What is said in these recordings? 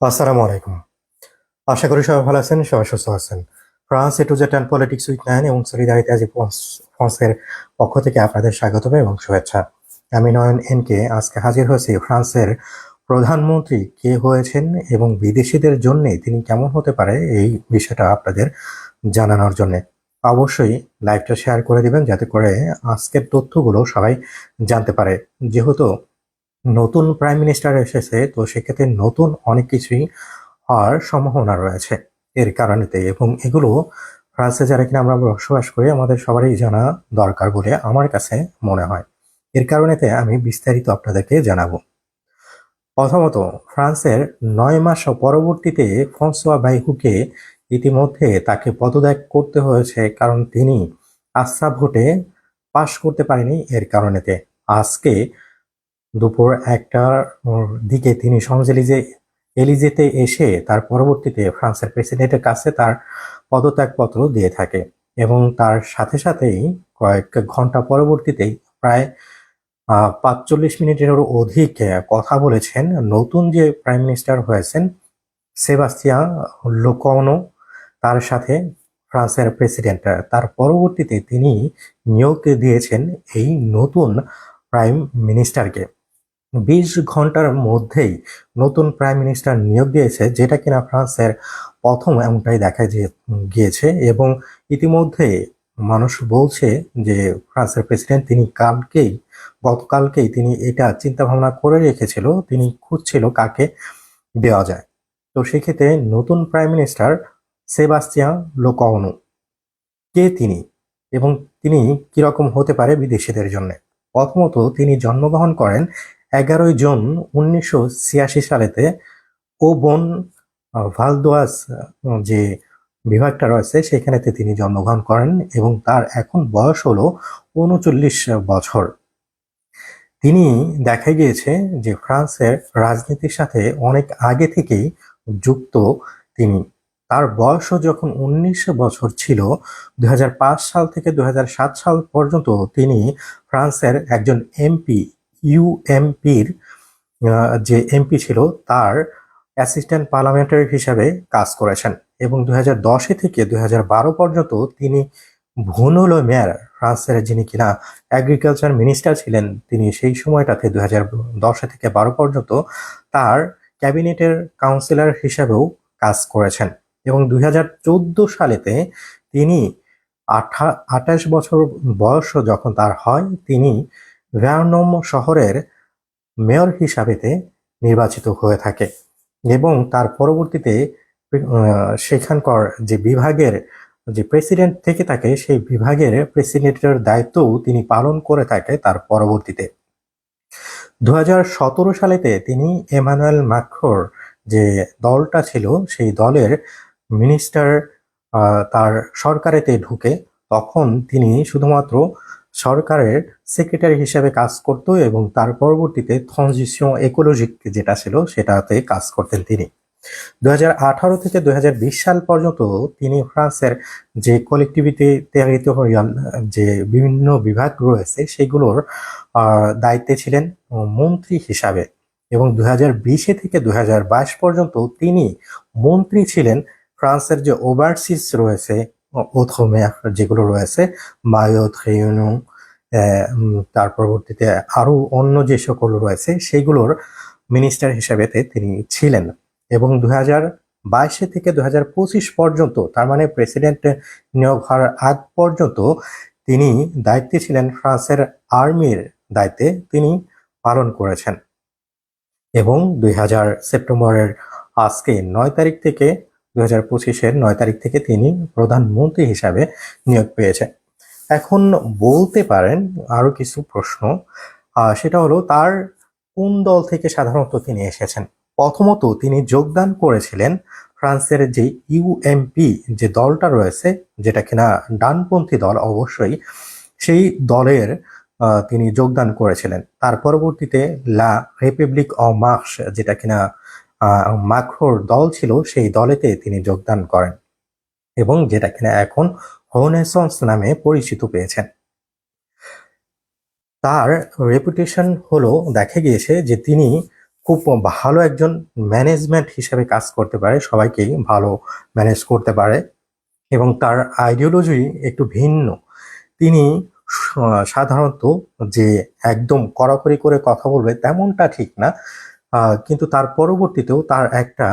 আসসালামু আলাইকুম। আশা করি সবাই ভালো আছেন, সবাই সুস্থ আছেন। France A to Z and politics with nine এবং সলিদারিতে আজি ফ্রান্সের পক্ষ থেকে আপনাদের স্বাগত এবং শুভেচ্ছা। আমি নয়ন এনকে, আজকে হাজির হয়েছি ফ্রান্সের প্রধানমন্ত্রী কে হয়েছেন এবং বিদেশিদের জন্য তিনি কেমন হতে পারে এই বিষয়টা আপনাদের জানানোর জন্য। অবশ্যই লাইভটা শেয়ার করে দিবেন যাতে করে আজকের তথ্যগুলো সবাই জানতে পারে। যেহেতু নতুন প্রাইম মিনিস্টার এসেছে, তো সেক্ষেত্রে নতুন অনেক কিছুই হওয়ার সম্ভাবনা রয়েছে। এর কারণেতে এবং এগুলো ফ্রান্সে যারা কিনা আমরা বসবাস করি, আমাদের সবারই জানা দরকার বলে আমার কাছে মনে হয়। এর কারণেতে আমি বিস্তারিত আপনাদেরকে জানাব। প্রথমত ফ্রান্সের নয় মাস পরবর্তীতে ফ্রান্সোয়া বাইহুকে ইতিমধ্যে তাকে পদত্যাগ করতে হয়েছে, কারণ তিনি আস্থা ভোটে পাশ করতে পারেনি। এর কারণেতে আজকে দুপুর একটার দিকে তিনি সংজেলিজে এলিজেতে এসে তার পরবর্তীতে ফ্রান্সের প্রেসিডেন্টের কাছে তার পদত্যাগপত্র দিয়ে থাকে এবং তার সাথে সাথেই কয়েক ঘণ্টা পরবর্তীতেই প্রায় পাঁচচল্লিশ মিনিটেরও অধিক কথা বলেছেন নতুন যে প্রাইম মিনিস্টার হয়েছেন সেবাস্টিয়া লোকনো তার সাথে ফ্রান্সের প্রেসিডেন্ট। তার পরবর্তীতে তিনি নিয়োগ দিয়েছেন এই নতুন প্রাইম মিনিস্টারকে। বিশ ঘণ্টার মধ্যেই নতুন প্রাইম মিনিস্টার নিয়োগ দিয়েছে, যেটা কিনা ফ্রান্সের প্রথম এমনটাই দেখা গিয়েছে এবং ইতিমধ্যে মানুষ বলছে যে ফ্রান্সের প্রেসিডেন্ট তিনি কালকেই, গতকালকেই তিনি এটা চিন্তা ভাবনা করে রেখেছিল, তিনি খুঁজছিল কাকে দেওয়া যায়। তো সেক্ষেত্রে নতুন প্রাইম মিনিস্টার সেবাস্টিয়ান লোকনো কে তিনি এবং তিনি কীরকম হতে পারে বিদেশিদের জন্য? প্রথমত তিনি জন্মগ্রহণ করেন এগারোই জুন উনিশশো ছিয়াশি সালেতে ও বোন ভালদোয়াস যে বিভাগটা রয়েছে, সেখানেতে তিনি জন্মগ্রহণ করেন এবং তার এখন বয়স হলো উনচল্লিশ বছর। তিনি দেখা গিয়েছে যে ফ্রান্সের রাজনীতির সাথে অনেক আগে থেকেই যুক্ত তিনি। তার বয়সও যখন উনিশ বছর ছিল, দুই হাজার পাঁচ সাল থেকে দুই হাজার সাত সাল পর্যন্ত তিনি ফ্রান্সের একজন এমপি ইউএমপির যে এমপি ছিল, তার অ্যাসিস্ট্যান্ট পার্লামেন্টারি হিসাবে কাজ করেছেন। এবং দুই হাজার দশে থেকে দুই হাজার বারো পর্যন্ত তিনি ভুনুলো মেয়ার, ফ্রান্সের যিনি কিনা এগ্রিকালচার মিনিস্টার ছিলেন, তিনি সেই সময়টাতে দুই হাজার দশে থেকে বারো পর্যন্ত তার ক্যাবিনেটের কাউন্সিলর হিসাবেও কাজ করেছেন। এবং দুই হাজার চোদ্দ সালেতে তিনি আঠা, আঠাশ বছর বয়স যখন তার হয়, তিনি ভ্যানম শহরের মেয়র হিসাবেতে নির্বাচিত হয়ে থাকে এবং তার পরবর্তীতে সেখানকার যে বিভাগের যে প্রেসিডেন্ট থেকে থাকে সেই বিভাগের প্রেসিডেন্টের দায়িত্বও তিনি পালন করে থাকে তার পরবর্তীতে। দু হাজার সতেরো সালেতে তিনি এমানুয়েল ম্যাক্রোর যে দলটা ছিল, সেই দলের মিনিস্টার তার সরকারেতে ঢুকে তখন তিনি শুধুমাত্র সরকারের সেক্রেটারি হিসেবে কাজ করত এবং তার পরবর্তীতে ট্রানজিশন ইকোলজিক যেটা ছিল সেটাতে কাজ করতেন তিনি। দু হাজার আঠারো থেকে দু হাজার বিশ সাল পর্যন্ত তিনি ফ্রান্সের যে কলেক্টিভিটি টেরিটোরিয়াল যে বিভিন্ন বিভাগ রয়েছে সেগুলোর দায়িত্বে ছিলেন মন্ত্রী হিসাবে এবং দু বিশে থেকে দুই হাজার বাইশ পর্যন্ত তিনি মন্ত্রী ছিলেন। ফ্রান্সের যে ওভারসিজ রয়েছে ওথমে যেগুলো রয়েছে মায়োথ রেউনিয়ন তার পরবর্তীতে আরও অন্য যে সকল রয়েছে, সেগুলোর মিনিস্টার হিসাবে তিনি ছিলেন। এবং দু বাইশে থেকে দু পর্যন্ত, তার মানে প্রেসিডেন্ট নিয়োগ হওয়ার আগ পর্যন্ত তিনি দায়িত্বে ছিলেন ফ্রান্সের আর্মির দায়িত্বে তিনি পালন করেছেন। এবং দুই হাজার সেপ্টেম্বরের আজকে নয় তারিখ থেকে দুই হাজার পঁচিশের নয় তারিখ থেকে তিনি প্রধানমন্ত্রী হিসাবে নিয়োগ পেয়েছেন। এখন বলতে পারেন আরও কিছু প্রশ্ন সেটা হলো তার কোন দল থেকে সাধারণত তিনি এসেছেন? প্রথমত তিনি যোগদান করেছিলেন ফ্রান্সের যে ইউএমপি যে দলটা রয়েছে, যেটা কিনা ডানপন্থী দল অবশ্যই, সেই দলের তিনি যোগদান করেছিলেন। তার পরবর্তীতে লা রিপাবলিক অ মার্কস যেটা কিনা মাক্রোর দল ছিল, সেই দলেতে তিনি যোগদান করেন এবং যেটা কিনা এখন হোনেসন্স নামে পরিচিত পেয়েছেন। তার রেপুটেশন হলো, দেখা গিয়েছে যে তিনি খুব ভালো একজন ম্যানেজমেন্ট হিসেবে কাজ করতে পারে, সবাইকেই ভালো ম্যানেজ করতে পারে এবং তার আইডিওলজি একটু ভিন্ন। তিনি সাধারণত যে একদম কড়াকড়ি করে কথা বলবে তেমনটা ঠিক না কিন্তু তার পরবর্তীতেও তার একটা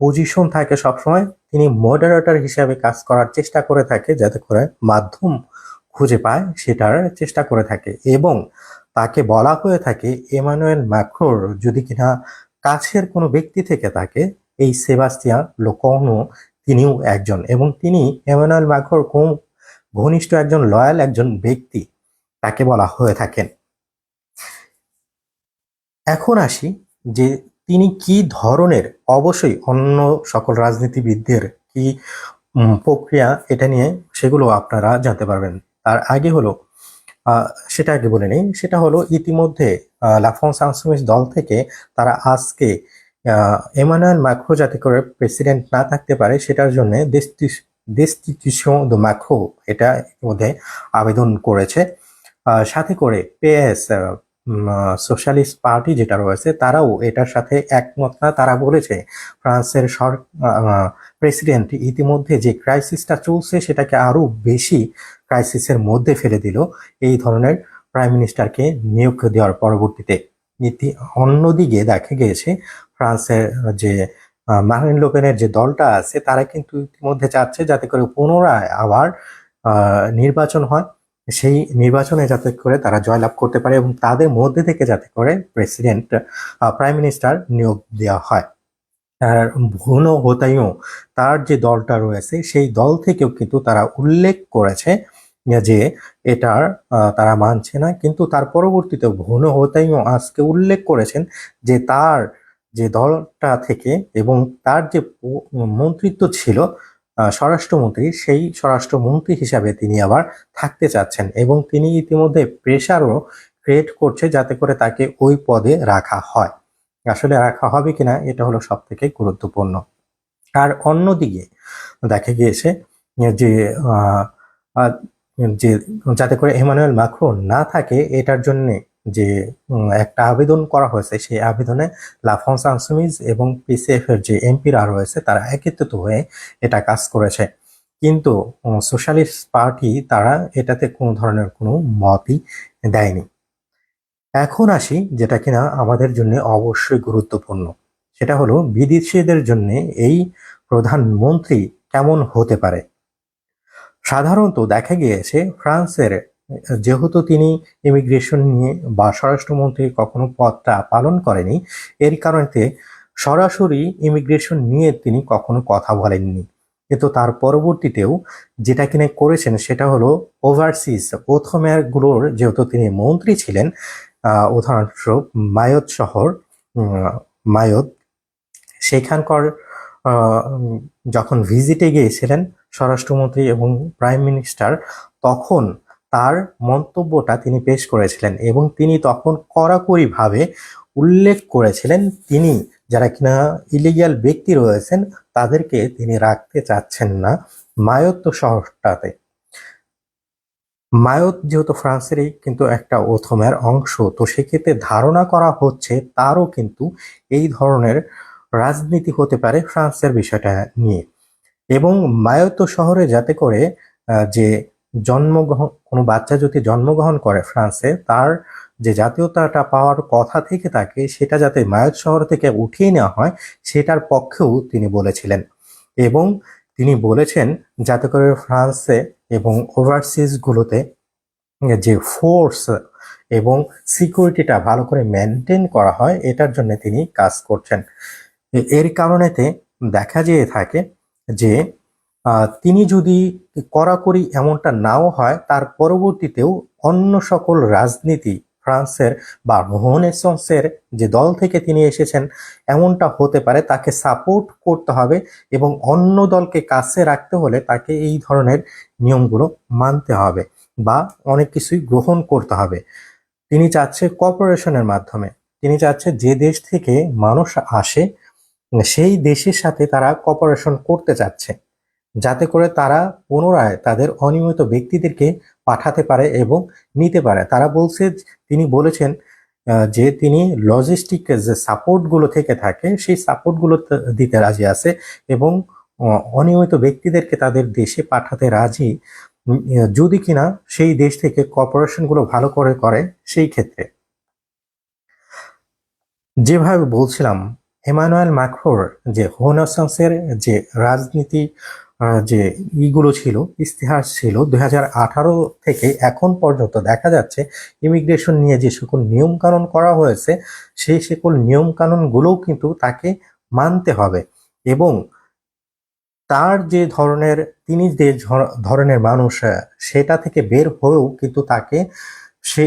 পজিশন থাকে সবসময়। তিনি মডারেটর হিসেবে কাজ করার চেষ্টা করে থাকে যাতে করে মাধ্যম খুঁজে পায় সেটার চেষ্টা করে থাকে এবং তাকে বলা হয়ে থাকে, এমানুয়েল ম্যাক্রোর যদি কিনা কাছের কোনো ব্যক্তি থেকে থাকে, এই সেবাস্টিয়ান লোকনো তিনিও একজন এবং তিনি এমানুয়েল ম্যাক্রোর খুব ঘনিষ্ঠ একজন লয়াল একজন ব্যক্তি তাকে বলা হয়ে থাকেন। এখন আসি যে তিনি কি ধরনের, অবশ্যই অন্য সকল রাজনীতিবিদদের কি প্রক্রিয়া এটা নিয়ে সেগুলো আপনারা জানতে পারবেন। তার আগে হলো সেটা আগে বলে নেই, সেটা হলো ইতিমধ্যে লাফন সাংসুমিস দল থেকে তারা আজকে এমানুয়েল ম্যাক্রো যাতে করে প্রেসিডেন্ট না থাকতে পারে সেটার জন্য ম্যাক্রো এটা ইতিমধ্যে আবেদন করেছে। সাথে করে পেএস সোশ্যালিস্ট পার্টি যেটা রয়েছে, তারাও এটার সাথে একমত না। তারা বলেছে, ফ্রান্সের সর প্রেসিডেন্ট ইতিমধ্যে যে ক্রাইসিসটা চলছে, সেটাকে আরও বেশি ক্রাইসিসের মধ্যে ফেলে দিল। এই ধরনের প্রাইম মিনিস্টারকে নিয়োগ দেওয়ার পরবর্তীতে নীতি অন্যদিকে দেখা গিয়েছে। ফ্রান্সের যে মারিন লোপেনের যে দলটা আছে, তারা কিন্তু ইতিমধ্যে চাচ্ছে যাতে করে পুনরায় আবার নির্বাচন হয়। সেই নির্বাচনে যাতে করে তারা জয়লাভ করতে পারে এবং তাদের মধ্যে থেকে যাতে করে প্রেসিডেন্ট প্রাইম মিনিস্টার নিয়োগ দেওয়া হয়। আর ভুনো হোতাইও তার যে দলটা রয়েছে, সেই দল থেকেও কিন্তু তারা উল্লেখ করেছে যে এটার তারা মানছে না। কিন্তু তার পরবর্তীতে ভুনো হোতাইও আজকে উল্লেখ করেছেন যে তার যে দলটা থেকে এবং তার যে মন্ত্রিত্ব ছিল স্বরাষ্ট্রমন্ত্রী, সেই স্বরাষ্ট্রমন্ত্রী হিসাবে তিনি আবার থাকতে চাচ্ছেন এবং তিনি ইতিমধ্যে প্রেশারও ক্রিয়েট করছে যাতে করে তাকে ওই পদে রাখা হয়। আসলে রাখা হবে কিনা এটা হলো সব থেকে গুরুত্বপূর্ণ। আর অন্যদিকে দেখা গিয়েছে যে যে যাতে করে এমানুয়েল মাক্রো না থাকে, এটার জন্য যে একটা আবেদন করা হয়েছে, সেই আবেদনে লাফন্স আনসুমিজ এবং পিসিএফ এর যে এমপিরা রয়েছে, তারা একত্রিত হয়ে এটা কাজ করেছে। কিন্তু সোশ্যালিস্ট পার্টি তারা এটাতে কোনো ধরনের কোনো মতই দেয়নি। এখন আসি, যেটা কিনা আমাদের জন্য অবশ্যই গুরুত্বপূর্ণ। সেটা হলো, বিদেশিদের জন্য এই প্রধানমন্ত্রী কেমন হতে পারে? সাধারণত দেখা গিয়েছে, ফ্রান্সের যেহেতু তিনি ইমিগ্রেশন নিয়ে বা স্বরাষ্ট্রমন্ত্রী কখনো পদটা পালন করেনি, এর কারণে সরাসরি ইমিগ্রেশন নিয়ে তিনি কখনো কথা বলেননি। কিন্তু তার পরবর্তীতেও যেটা কিনা করেছেন সেটা হলো ওভারসিজগুলোর যেহেতু তিনি মন্ত্রী ছিলেন উদাহরণস্বরূপ মায়ত শহর মায়ত মায়োত সেখানকার যখন ভিজিটে গিয়েছিলেন স্বরাষ্ট্রমন্ত্রী এবং প্রাইম মিনিস্টার তখন তার মন্তব্যটা তিনি পেশ করেছিলেন এবং তিনি তখন কড়াকড়িভাবে উল্লেখ করেছিলেন তিনি যারা কিনা ইলিগ্যাল ব্যক্তি রয়েছেন তাদেরকে তিনি রাখতে চাচ্ছেন না মায়োত্ত শহরটাতে। মায়োত যেহেতু ফ্রান্সেরই কিন্তু একটা ওথমের অংশ, তো সেক্ষেত্রে ধারণা করা হচ্ছে তারও কিন্তু এই ধরনের রাজনীতি হতে পারে ফ্রান্সের বিষয়টা নিয়ে। এবং মায়োত শহরে যাতে করে যে জন্মগ্রহণ, কোনো বাচ্চা যদি জন্মগ্রহণ করে ফ্রান্সে, তার যে জাতীয়তাটা পাওয়ার কথা থেকে থাকে সেটা যাতে মায়োত শহর থেকে উঠিয়ে নেওয়া হয়, সেটার পক্ষেও তিনি বলেছিলেন। এবং তিনি বলেছেন যাতে করে ফ্রান্সে এবং ওভারসিজ গুলোতে যে ফোর্স এবং সিকিউরিটিটা ভালো করে মেনটেন করা হয়, এটার জন্য তিনি কাজ করছেন। এর কারণেতে দেখা যেয়ে থাকে যে তিনি যদি কড়াকড়ি এমনটা নাও হয়, তার পরবর্তীতেও অন্য সকল রাজনীতি, ফ্রান্সের বা রেনেসাঁসের যে দল থেকে তিনি এসেছেন, এমনটা হতে পারে, তাকে সাপোর্ট করতে হবে এবং অন্য দলকে কাছে রাখতে হলে তাকে এই ধরনের নিয়মগুলো মানতে হবে বা অনেক কিছুই গ্রহণ করতে হবে। তিনি চাচ্ছে কর্পোরেশনের মাধ্যমে, তিনি চাচ্ছে যে দেশ থেকে মানুষ আসে, সেই দেশের সাথে তারা কপারেশন করতে চাচ্ছে। যাতে করে তারা পুনরায় তাদের অনিয়মিত ব্যক্তিদেরকে পাঠাতে পারে এবং নিতে পারে। তারা বলছে, তিনি বলেছেন যে তিনি লজিস্টিক যে সাপোর্টগুলো থেকে থাকে, সেই সাপোর্টগুলো দিতে রাজি আছে এবং অনিয়মিত ব্যক্তিদেরকে তাদের দেশে পাঠাতে রাজি যদি কিনা সেই দেশ থেকে কর্পোরেশনগুলো ভালো করে করে সেই ক্ষেত্রে। যেভাবে বলছিলাম এমানুয়েল ম্যাক্রোর যে হোনাসান্সের যে রাজনীতি যে ইগুলো ছিল ইতিহাস ছিল দুই হাজার আঠারো থেকে এখন পর্যন্ত দেখা যাচ্ছে ইমিগ্রেশন নিয়ে যে সকল নিয়ম কানুন করা হয়েছে, সেই সকল নিয়ম কানুনগুলোও কিন্তু তাকে মানতে হবে এবং তার যে ধরনের, তিনি যে ধরনের মানুষ সেটা থেকে বের হয়েও কিন্তু তাকে সে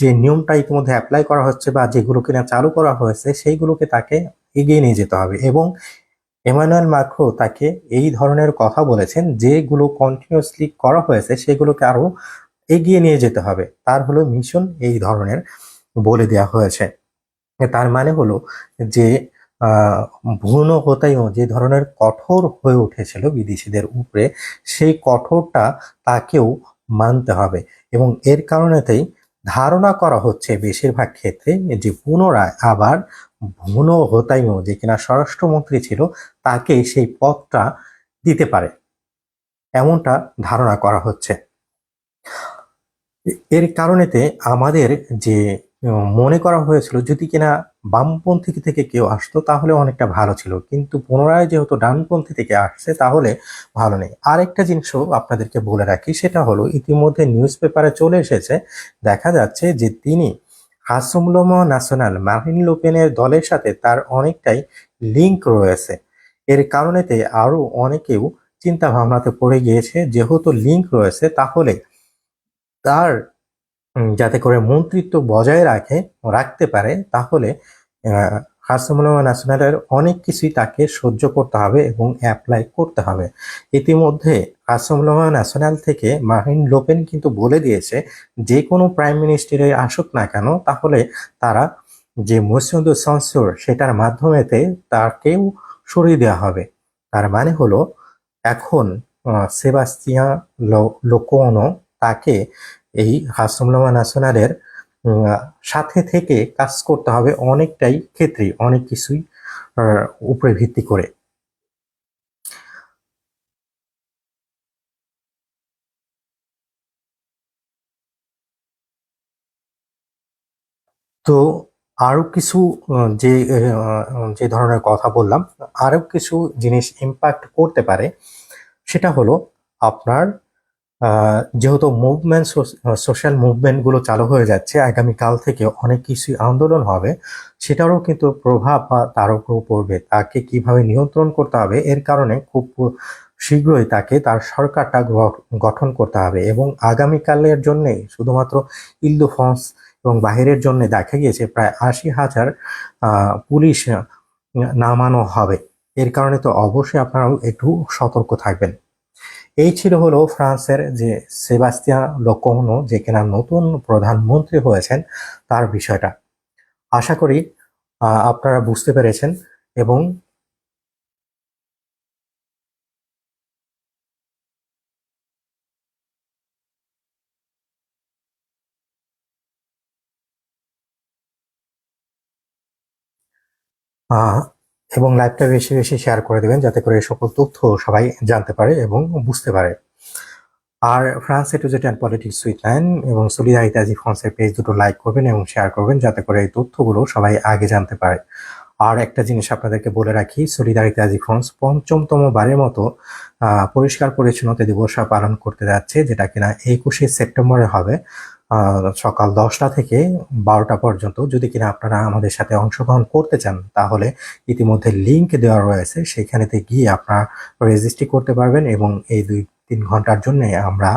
যে নিয়মটা ইতিমধ্যে অ্যাপ্লাই করা হচ্ছে বা যেগুলো কিনা চালু করা হয়েছে, সেইগুলোকে তাকে এগিয়ে নিয়ে যেতে হবে এবং এমানুয়েল মাখো তাকে এই ধরনের কথা বলেছেন যেগুলো কন্টিনিউসলি করা হয়েছে সেগুলোকে আরও এগিয়ে নিয়ে যেতে হবে। তার হলো মিশন এই ধরনের বলে দেওয়া হয়েছে। তার মানে হলো যে আহ, ভ্রূণ হত্যায়ও যে ধরনের কঠোর হয়ে উঠেছিল বিদেশিদের উপরে সেই কঠোরটা তাকেও মানতে হবে। এবং এর কারণেতেই ধারণা করা হচ্ছে বেশিরভাগ ক্ষেত্রে যে পুনরায় আবার ভ্রূণ হত্যায়ও যে কিনা স্বরাষ্ট্রমন্ত্রী ছিল, তাকে সেই পদটা দিতে পারে। এমনটা ধারণা করা হচ্ছে। এর কারণেতে আমাদের যে মনে করা হয়েছিল, যদি কিনা বামপন্থী থেকে কেউ আসতো, তাহলে অনেকটা ভালো ছিল। কিন্তু পুনরায় যেহেতু ডানপন্থী থেকে আসছে, তাহলে ভালো নেই। আরেকটা জিনিসও আপনাদেরকে বলে রাখি, সেটা হলো, ইতিমধ্যে নিউজ পেপারে চলে এসেছে, দেখা যাচ্ছে যে তিনি হাসমুলম ন্যাশনাল মারিন লোপেনের দলের সাথে তার অনেকটাই লিঙ্ক রয়েছে। এর কারণেতে আরও অনেকেও চিন্তা ভাবনাতে পড়ে গিয়েছে, যেহেতু লিঙ্ক রয়েছে, তাহলে তার যাতে করে মন্ত্রিত্ব বজায় রাখে, রাখতে পারে, তাহলে হাসমুল্লাহ ন্যাশনালের অনেক কিছুই তাকে সহ্য করতে হবে এবং অ্যাপ্লাই করতে হবে। ইতিমধ্যে হাসমুল্লাহ ন্যাশনাল থেকে মাহিন লোপেন কিন্তু বলে দিয়েছে, যে কোনো প্রাইম মিনিস্টারে আসুক না কেন, তাহলে তারা যে মোসিন্দ সংসুর সেটার মাধ্যমেতে তাকেও সরিয়ে দেওয়া হবে। তার মানে হলো, এখন সেবাস্তিয়া লোকোনো তাকে এই হাসমুল্লাহ ন্যাশনালের সাথে থেকে কাজ করতে হবে অনেকটাই ক্ষেত্রে অনেক কিছুই উপরে ভিত্তি করে। তো আরও কিছু যে যে ধরনের কথা বললাম আরও কিছু জিনিস ইম্প্যাক্ট করতে পারে, সেটা হলো আপনার যেহেতু মুভমেন্ট সোশ্যাল মুভমেন্টগুলো চালু হয়ে যাচ্ছে, আগামীকাল থেকে অনেক কিছু আন্দোলন হবে, সেটারও কিন্তু প্রভাব বা তার উপর পড়বে। তাকে কীভাবে নিয়ন্ত্রণ করতে হবে, এর কারণে খুব শীঘ্রই তাকে তার সরকারটা গঠন করতে হবে এবং আগামীকালের জন্যে শুধুমাত্র ইলদুফন্স এবং বাহিরের জন্য দেখা গিয়েছে, প্রায় আশি হাজার পুলিশ নামানো হবে। এর কারণে তো অবশ্যই আপনারাও একটু সতর্ক থাকবেন। এই ছিল হলো ফ্রান্সের যে সেবাস্তিয়া লোকোনো যে কিনা নতুন প্রধানমন্ত্রী হয়েছেন তার বিষয়টা। আশা করি আপনারা বুঝতে পেরেছেন এবং আহ, এবং লাইভটা বেশি বেশি শেয়ার করে দেবেন যাতে করে সকল তথ্য সবাই জানতে পারে এবং বুঝতে পারে। আর France A to Z and politics with line এবং সলিডারিটি ফ্রান্সের পেজ দুটো লাইক করবেন এবং শেয়ার করবেন যাতে করে এই তথ্যগুলো সবাই আগে জানতে পারে। আর একটা জিনিস আপনাদেরকে বলে রাখি সলিডারিটি আজি ফ্রান্স পঞ্চমতম বারের মতো পরিষ্কার পরিচ্ছন্নতা দিবস পালন করতে যাচ্ছে, যেটা কিনা একুশে সেপ্টেম্বরে হবে। সকাল দশটা থেকে বারোটা পর্যন্ত যদি কিনা আপনারা আমাদের সাথে অংশগ্রহণ করতে চান, তাহলে ইতিমধ্যে লিংক দেওয়া রয়েছে। সেখানেতে গিয়ে আপনারা রেজিস্ট্রি করতে পারবেন এবং এই দুই তিন ঘণ্টার জন্য আমরা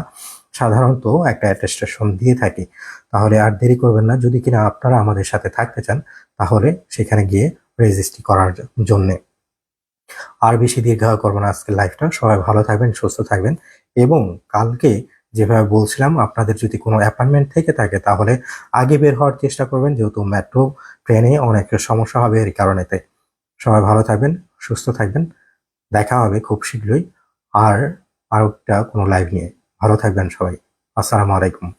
সাধারণত একটা অ্যাটেস্টেশন দিয়ে থাকি। তাহলে আর দেরি করবেন না, যদি কিনা আপনারা আমাদের সাথে থাকতে চান, তাহলে সেখানে গিয়ে রেজিস্ট্রি করার জন্যে। আর বেশি দীর্ঘায়ু করব না আজকের লাইফটা সবাই ভালো থাকবেন, সুস্থ থাকবেন এবং কালকে যেভাবে বলছিলাম, আপনাদের যদি কোনো অ্যাপয়েন্টমেন্ট থেকে থাকে, তাহলে আগে বের হওয়ার চেষ্টা করবেন, যেহেতু মেট্রো ট্রেনে অনেক সমস্যা হবে এর কারণেতে। সবাই ভালো থাকবেন, সুস্থ থাকবেন, দেখা হবে খুব শীঘ্রই। আর আরেকটা কোনো লাইভ নিয়ে। ভালো থাকবেন সবাই। আসসালামু আলাইকুম।